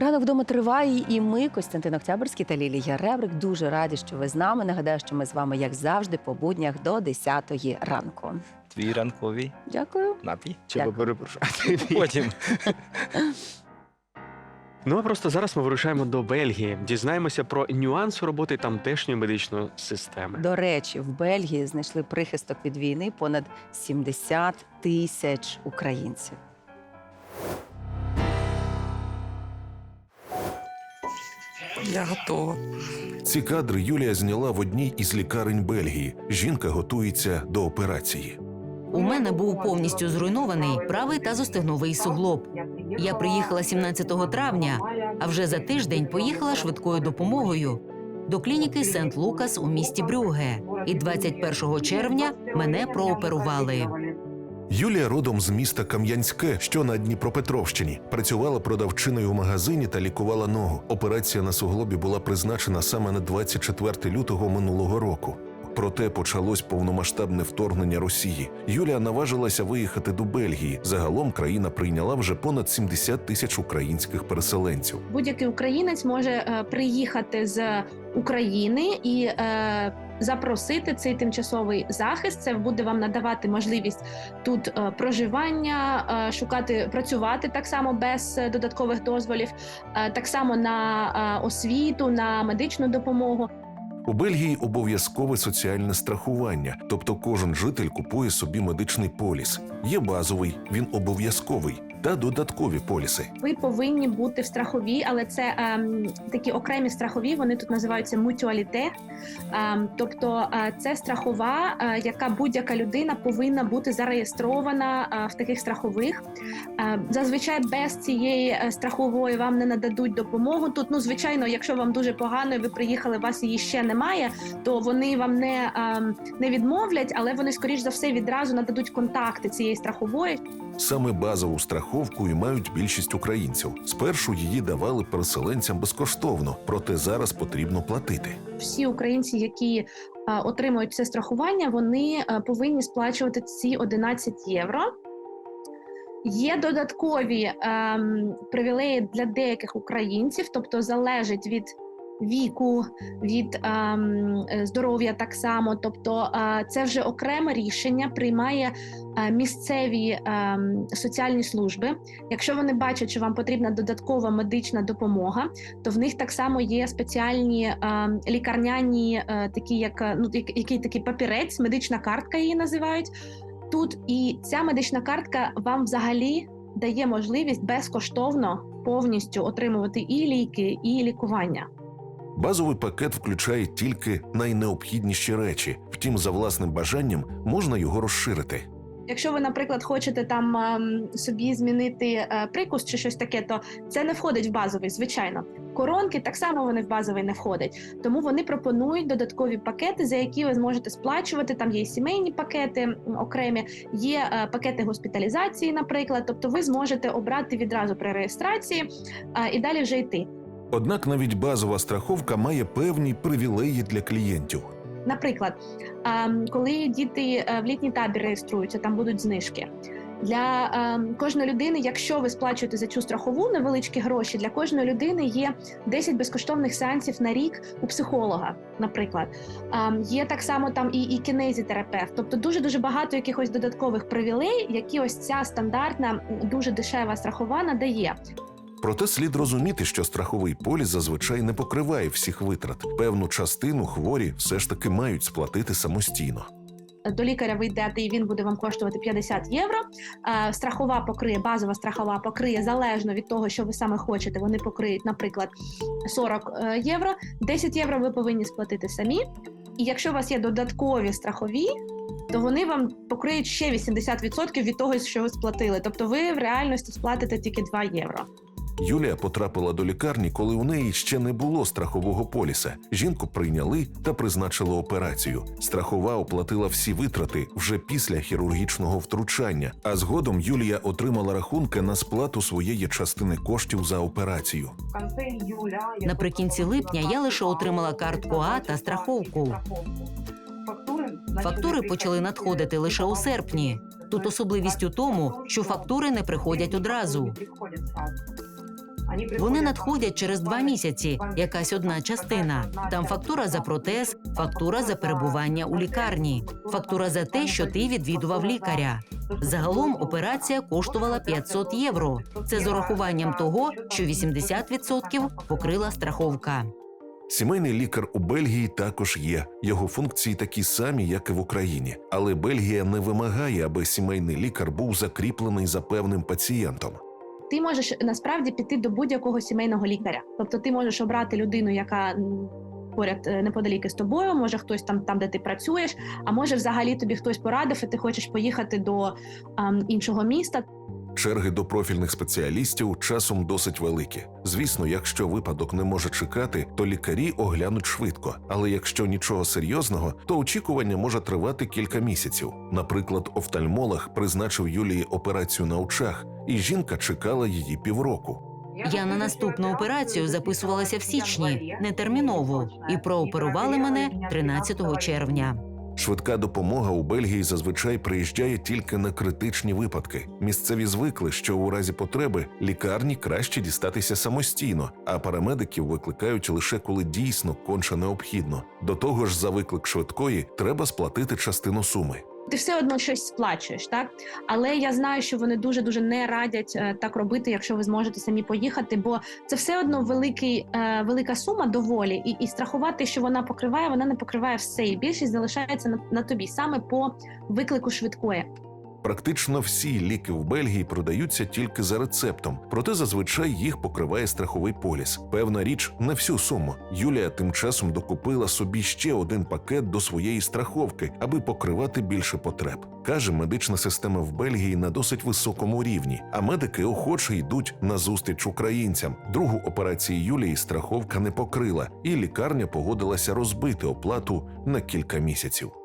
Ранок вдома триває, і ми, Костянтин Октябрьський та Лілія Ребрик, дуже раді, що ви з нами. Нагадаю, що ми з вами, як завжди, по буднях до 10-ї ранку. Твій ранковий Дякую. напій. Чи Дякую. перепрошую. Потім. Ну а просто зараз ми вирушаємо до Бельгії. Дізнаємося про нюанси роботи тамтешньої медичної системи. До речі, в Бельгії знайшли прихисток від війни понад 70 тисяч українців. Я готова. Ці кадри Юлія зняла в одній із лікарень Бельгії. Жінка готується до операції. У мене був повністю зруйнований правий та тазостегновий суглоб. Я приїхала 17 травня, а вже за тиждень поїхала швидкою допомогою до клініки Сент Лукас у місті Брюге. І 21 червня мене прооперували. Юлія родом з міста Кам'янське, що на Дніпропетровщині. Працювала продавчиною в магазині та лікувала ногу. Операція на суглобі була призначена саме на 24 лютого минулого року. Проте почалось повномасштабне вторгнення Росії. Юлія наважилася виїхати до Бельгії. Загалом країна прийняла вже понад 70 тисяч українських переселенців. будь-який українець може е, приїхати з України і е, запросити цей тимчасовий захист. Це буде вам надавати можливість тут е, проживання, е, шукати, працювати так само без додаткових дозволів, так само на освіту, на медичну допомогу. У Бельгії обов'язкове соціальне страхування, тобто кожен житель купує собі медичний поліс. Є базовий, він обов'язковий, та додаткові поліси. Ви повинні бути в страховій, але це ем, такі окремі страхові. Вони тут називаються мутуаліте. Ем, тобто е, це страхова, е, яка будь-яка людина повинна бути зареєстрована е, в таких страхових. Е, зазвичай без цієї е, страхової вам не нададуть допомогу. Тут, ну звичайно, якщо вам дуже погано, і ви приїхали, вас її ще немає, то вони вам не, ем, не відмовлять, але вони скоріш за все відразу нададуть контакти цієї страхової, Саме базову страховку і мають більшість українців. Спершу її давали переселенцям безкоштовно, проте зараз потрібно платити. всі українці, які отримують це страхування, вони повинні сплачувати ці 11 євро. Є додаткові ем, привілеї для деяких українців, тобто залежить від віку, від ем, е, здоров'я так само. Тобто, е, це вже окреме рішення приймає е, місцеві ем, соціальні служби. Якщо вони бачать, що вам потрібна додаткова медична допомога, то в них так само є спеціальні е, лікарняні, такі як ну який такий папірець, медична картка її називають тут. І ця медична картка вам взагалі дає можливість безкоштовно повністю отримувати і ліки, і лікування. Базовий пакет включає тільки найнеобхідніші речі. Втім, за власним бажанням можна його розширити. Якщо ви, наприклад, хочете там ем, собі змінити е, прикус чи щось таке, то це не входить в базовий, звичайно. Коронки так само вони в базовий не входять. Тому вони пропонують додаткові пакети, за які ви зможете сплачувати. Там є сімейні пакети окремі, є е, пакети госпіталізації, наприклад. Тобто, ви зможете обрати відразу при реєстрації е, і далі вже йти. Однак навіть базова страховка має певні привілеї для клієнтів. Наприклад, коли діти е, в літній табір реєструються, там будуть знижки. Для ем, кожної людини, якщо ви сплачуєте за цю страхову невеличкі гроші, для кожної людини є 10 безкоштовних сеансів на рік у психолога, наприклад. Ем, є так само там і, і кінезітерапевт. Тобто дуже дуже багато якихось додаткових привілей, які ось ця стандартна, дуже дешева страхова надає. Проте слід розуміти, що страховий поліс зазвичай не покриває всіх витрат. Певну частину хворі все ж таки мають сплатити самостійно. до лікаря ви йдете, і він буде вам коштувати 50 євро. Страхова покриє, базова страхова покриє залежно від того, що ви саме хочете. Вони покриють, наприклад, 40 е, євро. 10 євро ви повинні сплатити самі. І якщо у вас є додаткові страхові, то вони вам покриють ще 80% від того, що ви сплатили. Тобто ви в реальності сплатите тільки 2 євро. Юлія потрапила до лікарні, коли у неї ще не було страхового поліса. Жінку прийняли та призначили операцію. Страхова оплатила всі витрати вже після хірургічного втручання. А згодом Юлія отримала рахунки на сплату своєї частини коштів за операцію. Наприкінці липня я лише отримала картку А та страховку. Фактури почали надходити лише у серпні. Тут особливість у тому, що фактури не приходять одразу. Вони надходять через два місяці, якась одна частина. Там фактура за протез, фактура за перебування у лікарні, фактура за те, що ти відвідував лікаря. Загалом операція коштувала 500 євро. Це з урахуванням того, що 80% покрила страховка. Сімейний лікар у Бельгії також є. Його функції такі самі, як і в Україні. Але Бельгія не вимагає, аби сімейний лікар був закріплений за певним пацієнтом. Ти можеш насправді піти до будь-якого сімейного лікаря. Тобто, ти можеш обрати людину, яка поряд неподаліки неподалік із тобою, може хтось там, там, де ти працюєш, а може взагалі тобі хтось порадив, і ти хочеш поїхати до ем, іншого міста. Черги до профільних спеціалістів часом досить великі. Звісно, якщо випадок не може чекати, то лікарі оглянуть швидко. Але якщо нічого серйозного, то очікування може тривати кілька місяців. Наприклад, офтальмолог призначив Юлії операцію на очах, і жінка чекала її півроку. Я на наступну операцію записувалася в січні, нетерміново, і прооперували мене 13 червня. Швидка допомога у Бельгії зазвичай приїжджає тільки на критичні випадки. Місцеві звикли, що у разі потреби лікарні краще дістатися самостійно, а парамедиків викликають лише коли дійсно конче необхідно. До того ж, за виклик швидкої треба сплатити частину суми. Ти все одно щось сплачуєш, так? Але я знаю, що вони дуже дуже не радять е, так робити, якщо ви зможете самі поїхати, бо це все одно великий, е, велика сума доволі, і, і страхувати, що вона покриває, вона не покриває все, і більшість залишається на, на тобі саме по виклику швидкої. Практично всі ліки в Бельгії продаються тільки за рецептом, проте зазвичай їх покриває страховий поліс. Певна річ не всю суму. Юлія тим часом докупила собі ще один пакет до своєї страховки, аби покривати більше потреб. Каже, медична система в Бельгії на досить високому рівні, а медики охоче йдуть на зустріч українцям. Другу операції Юлії страховка не покрила, і лікарня погодилася розбити оплату на кілька місяців.